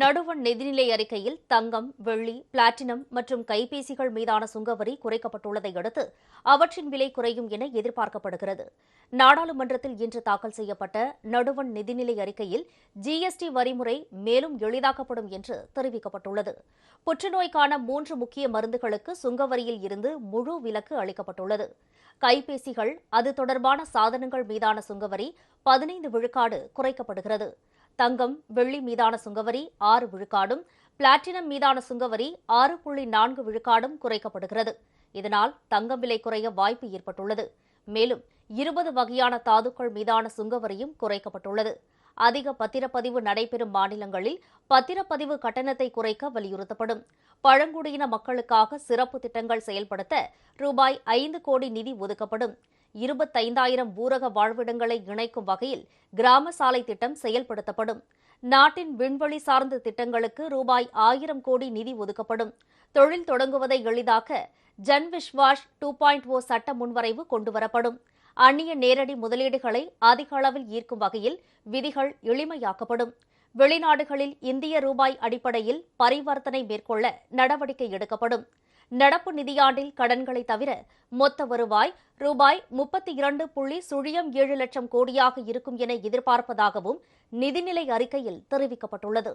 நடுவண் நிதிநிலை அறிக்கையில் தங்கம் வெள்ளி பிளாட்டினம் மற்றும் கைபேசிகள் மீதான சுங்கவரி குறைக்கப்பட்டுள்ளதை அடுத்து அவற்றின் விலை குறையும் என எதிர்பார்க்கப்படுகிறது. நாடாளுமன்றத்தில் இன்று தாக்கல் செய்யப்பட்ட நடுவண் நிதிநிலை அறிக்கையில் ஜிஎஸ்டி வரிமுறை மேலும் எளிதாக்கப்படும் என்று தெரிவிக்கப்பட்டுள்ளது. புற்றுநோய்க்கான மூன்று முக்கிய மருந்துகளுக்கு சுங்கவரியில் இருந்து முழு விலக்கு அளிக்கப்பட்டுள்ளது. கைபேசிகள் அது தொடர்பான சாதனங்கள் மீதான சுங்கவரி பதினைந்து விழுக்காடு குறைக்கப்படுகிறது. தங்கம் வெள்ளி மீதான சுங்கவரி ஆறு விழுக்காடும் பிளாட்டினம் மீதான சுங்கவரி ஆறு புள்ளி நான்கு விழுக்காடும் குறைக்கப்படுகிறது. இதனால் தங்கம் விலை குறைய வாய்ப்பு ஏற்பட்டுள்ளது. மேலும் இருபது வகையான தாதுக்கள் மீதான சுங்கவரியும் குறைக்கப்பட்டுள்ளது. அதிக பத்திரப்பதிவு நடைபெறும் மாநிலங்களில் பத்திரப்பதிவு கட்டணத்தை குறைக்க வலியுறுத்தப்படும். பழங்குடியின மக்களுக்காக சிறப்பு திட்டங்கள் செயல்படுத்த ரூபாய் ஐந்து கோடி நிதி ஒதுக்கப்படும். இருபத்தைந்தாயிரம் ஊரக வாழ்விடங்களை இணைக்கும் வகையில் கிராம சாலை திட்டம் செயல்படுத்தப்படும். நாட்டின் விண்வெளி சார்ந்த திட்டங்களுக்கு ரூபாய் ஆயிரம் கோடி நிதி ஒதுக்கப்படும். தொழில் தொடங்குவதை எளிதாக்க Jan Vishwas two point O சட்ட முன்வரைவு கொண்டுவரப்படும். அந்நிய நேரடி முதலீடுகளை அதிக அளவில் ஈர்க்கும் வகையில் விதிகள் எளிமையாக்கப்படும். வெளிநாடுகளில் இந்திய ரூபாய் அடிப்படையில் பரிவர்த்தனை மேற்கொள்ள நடவடிக்கை எடுக்கப்படும். நடப்பு நிதியாண்டில் கடன்களை தவிர மொத்த வருவாய் ரூபாய் முப்பத்தி இரண்டு புள்ளி சுழியம் ஏழு லட்சம் கோடியாக இருக்கும் என எதிர்பார்ப்பதாகவும் நிதிநிலை அறிக்கையில் தெரிவிக்கப்பட்டுள்ளது.